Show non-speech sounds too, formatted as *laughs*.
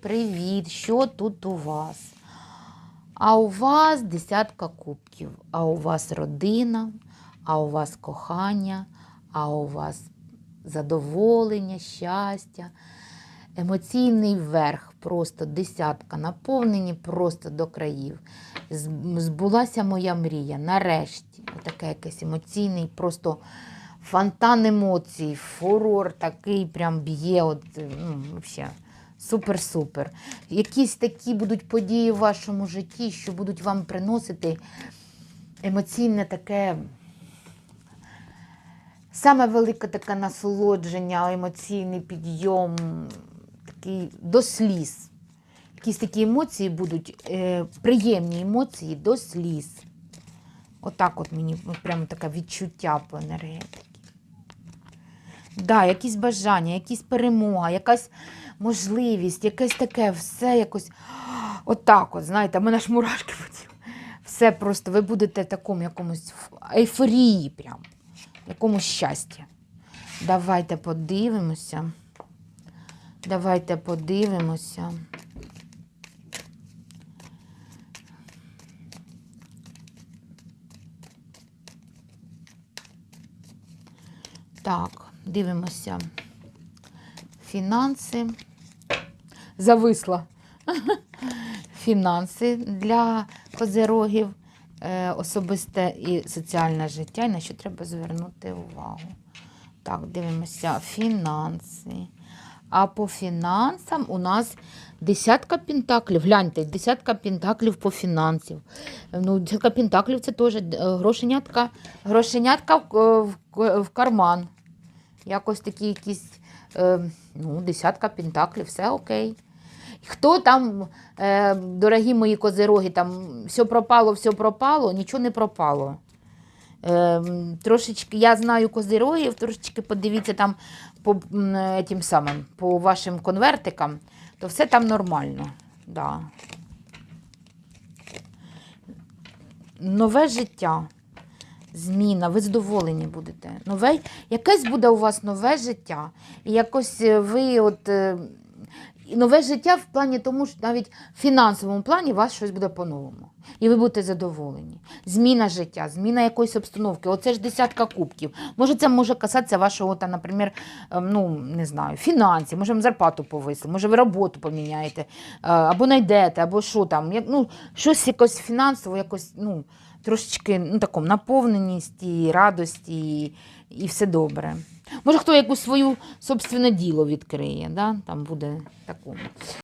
Привіт! Що тут у вас? А у вас десятка кубків, а у вас родина, а у вас кохання, а у вас задоволення, щастя, емоційний верх, просто десятка, наповнені просто до країв. Збулася моя мрія. Нарешті, таке якийсь емоційний, просто фонтан емоцій, фурор такий прям б'є. От, ну, взагалі. Супер-супер. Якісь такі будуть події в вашому житті, що будуть вам приносити емоційне таке. Саме велике таке насолодження, емоційний підйом, такий до сліз. Якісь такі емоції будуть, е, приємні емоції до сліз. Отак от мені прямо таке відчуття по енергетиці. Да, якісь бажання, якісь перемога, якась можливість, якесь таке все якось. Отак, от, знаєте, мене ж мурашки по тілу. Все просто, ви будете в такому якомусь ейфорії, прям, якомусь щасті. Давайте подивимося. Давайте подивимося. Так, дивимося. Фінанси. Зависла. *laughs* Фінанси для козирогів, е, особисте і соціальне життя, і на що треба звернути увагу. Так, дивимося. Фінанси. А по фінансам у нас десятка пентаклів. Гляньте, десятка пентаклів по фінансів. Ну, десятка пентаклів це теж е, грошенятка, грошенятка в, е, в карман. Якось такі якісь, е, ну, десятка пентаклів, все окей. Хто там, е, дорогі мої козироги, там все пропало, все пропало, нічого не пропало. Е, трошечки, я знаю козирогів, трошечки подивіться там по, е, тим самим, по вашим конвертикам, то все там нормально. Да. Нове життя, зміна, ви задоволені будете. Нове, якесь буде у вас нове життя. І якось е, ви от. Нове життя в плані тому, що навіть в фінансовому плані у вас щось буде по-новому. І ви будете задоволені. Зміна життя, зміна якоїсь обстановки. Оце ж десятка кубків. Може, це може касатися вашого, там, наприклад, ем, ну, не знаю, фінансів, може, зарплату повисли, може, ви роботу поміняєте, е, або знайдете, або що там. Ну, щось якось фінансово, якось, ну, трошечки ну, такому, наповненості, радості і, і все добре. Може, хто якусь свою собственне діло відкриє, да? там буде такому.